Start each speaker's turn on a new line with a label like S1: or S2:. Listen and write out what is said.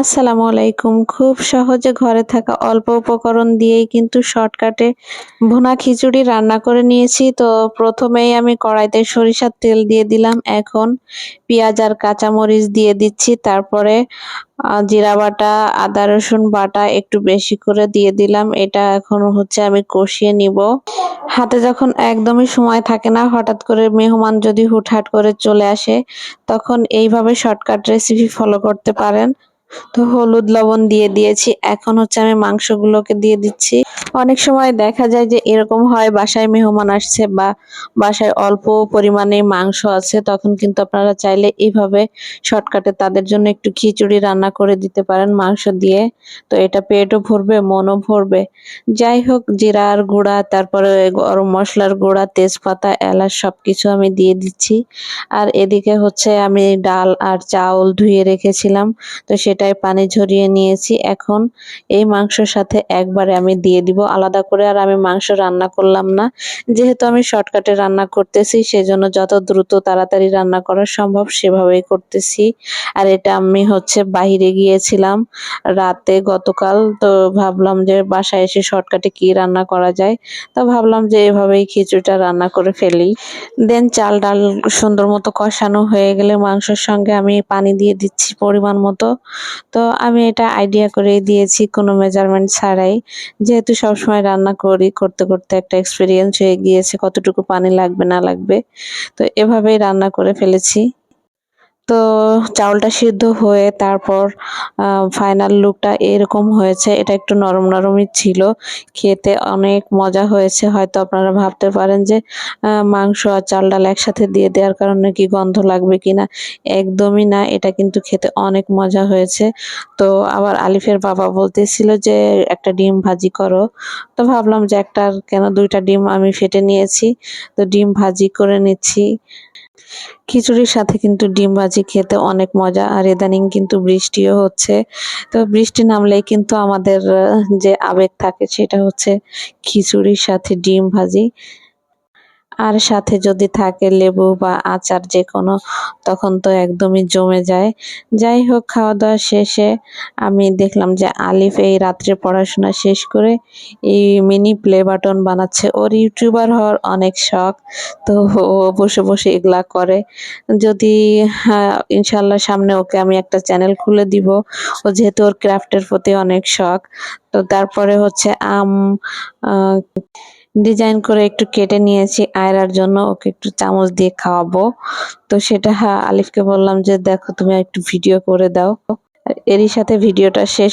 S1: আসসালামু আলাইকুম। খুব সহজে ঘরে থাকা অল্প উপকরণ দিয়েই কিন্তু শর্টকাটে ভুনা খিচুড়ি রান্না করে নিয়েছি। তো প্রথমেই আমি কড়াইতে সরিষার তেল দিয়ে দিলাম। এখন পেঁয়াজ আর কাঁচামরিচ দিয়ে দিচ্ছি। তারপরে জিরা বাটা, আদা রসুন বাটা একটু বেশি করে দিয়ে দিলাম। এটা এখন হচ্ছে আমি কষিয়ে নিব। হাতে যখন একদমই সময় থাকে না, হঠাৎ করে মেহমান যদি হুটহাট করে চলে আসে, তখন এইভাবে শর্টকাট রেসিপি ফলো করতে পারেন। তো হলুদ লবণ দিয়ে দিয়েছি। এখন হচ্ছে আমি মাংসগুলোকে দিয়ে দিচ্ছি। অনেক সময় দেখা যায় যে এরকম হয়, বাসায় মেহমান আসছে বা বাসায় অল্প পরিমাণে মাংস আছে, তখন কিন্তু আপনারা চাইলে এইভাবে শর্টকাটে তাদের জন্য একটু খিচুড়ি রান্না করে দিতে পারেন মাংস দিয়ে। তো এটা পেটও ভরবে, মনও ভরবে। যাই হোক, জিরার গুঁড়া, তারপরে গরম মশলার গুঁড়া, তেজপাতা, এলাচ সব কিছু আমি দিয়ে দিচ্ছি। আর এদিকে হচ্ছে আমি ডাল আর চাউল ধুয়ে রেখেছিলাম। তো সেটাই পানি ঝরিয়ে নিয়েছি। এখন এই মাংসর সাথে একবারে আমি দিয়ে দিব আলাদা করে, আর আমি মাংস রান্না করলাম না। যেহেতু আমি শর্টকাটে রান্না করতেছি, সেজন্য যত দ্রুত তাড়াতাড়ি রান্না করা সম্ভব সেভাবেই করতেছি। আর এটা আমি হচ্ছে বাহিরে গিয়েছিলাম রাতে গতকাল, তো ভাবলাম যে বাসায় এসে শর্টকাটে কি রান্না করা যায়, তো ভাবলাম যে এভাবেই খিচুড়িটা রান্না করে ফেলি। দেন চাল ডাল সুন্দর মতো কষানো হয়ে গেলে মাংসের সঙ্গে আমি পানি দিয়ে দিচ্ছি পরিমাণ মতো। তো আমি এটা আইডিয়া করে দিয়েছি কোনো মেজারমেন্ট ছাড়াই। যেহেতু সবসময় রান্না করি, করতে করতে একটা এক্সপিরিয়েন্স হয়ে গিয়েছে, কতটুকু পানি লাগবে, না লাগবে। তো এভাবেই রান্না করে ফেলেছি। তো চাউলটা সিদ্ধ হয়ে তারপর ফাইনাল লুকটা এরকম হয়েছে। এটা একটু নরম নরমই ছিল। খেতে অনেক মজা হয়েছে। হয়তো আপনারা ভাবতে পারেন যে মাংস আর চাল ডাল একসাথে দিয়ে দেওয়ার কারণে কি গন্ধ লাগবে কিনা? একদমই না। এটা কিন্তু খেতে অনেক মজা হয়েছে। তো আবার আলিফের বাবা বলতেছিল যে, একটা ডিম ভাজি করো। তো ভাবলাম যে, একটা কেন দুইটা ডিম আমি ফেটে নিয়েছি। তো ডিম ভাজি করে নিচ্ছি। খিচুড়ির সাথে কিন্তু ডিম ভাজি খেতে অনেক মজা, আর ইদানিং কিন্তু বৃষ্টিও হচ্ছে। তো বৃষ্টি নামলেই কিন্তু আমাদের যে আবেগ থাকে সেটা হচ্ছে খিচুড়ির সাথে ডিম ভাজি। আর সাথে যদি থাকে লেবু বা আচার যে কোনো তখন তো একদমই জমে যায়। যাই হোক খাওয়া দাওয়া শেষে আমি দেখলাম যে আলিফ এই রাত্রে পড়াশোনা শেষ করে এই মিনি প্লে বাটন বানাচ্ছে। ওর ইউটিউবার হওয়ার অনেক শখ তো ও বসে বসে এগুলা করে। যদি হ্যাঁ, ইনশাল্লাহ সামনে ওকে আমি একটা চ্যানেল খুলে দিব। ও যেহেতু ওর ক্রাফটের প্রতি অনেক শখ তো তারপরে হচ্ছে আম ডিজাইন করে একটু কেটে নিয়েছি আয়রার জন্য, ওকে একটু চামচ দিয়ে খাওয়াবো। তো সেটা আলিফকে বললাম যে, দেখো, তুমি একটু ভিডিও করে দাও। এরই সাথে ভিডিওটা শেষ